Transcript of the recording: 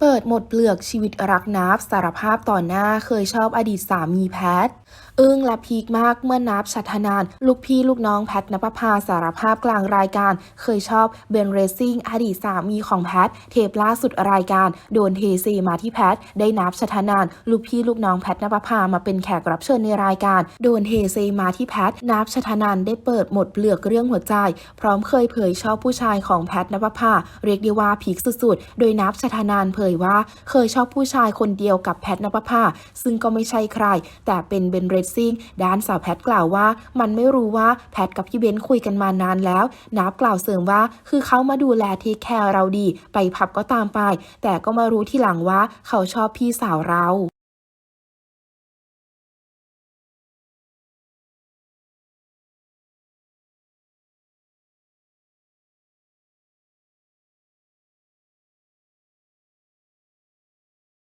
เปิดหมดเปลือกชีวิตรักนับสารภาพต่อหน้าเคยชอบอดีตสามีแพทอึ้งและพีคมากเมื่อนับชัทนาน ลูกพี่ลูกน้องแพทนปภาสารภาพกลางรายการ เคยชอบเบนเรซิ่งอดีตสามีของแพท เทปล่าสุดรายการ โดนเทเซมาที่แพท ได้นับชัทนาน ลูกพี่ลูกน้องแพทนปภามาเป็นแขกรับเชิญในรายการ โดนเทเซมาที่แพทนับชัทนานได้เปิดหมดเปลือกเรื่องหัวใจ พร้อมเคยเผยชอบผู้ชายของแพทนปภาเรียกได้ว่าพีคสุดๆ โดยนับชัทนานเผยว่า เคยชอบผู้ชายคนเดียวกับแพทนปภาซึ่งก็ไม่ใช่ใคร แต่เป็นเบนเรซซิ่งด้านสาวแพทกล่าวว่า มันไม่รู้ว่าแพทกับพี่เบนคุยกันมานานแล้ว นับกล่าวเสริมว่า คือเขามาดูแลเทคแคร์เราดี ไปผับก็ตามไป แต่ก็มารู้ที่หลังว่าเขาชอบพี่สาวเรา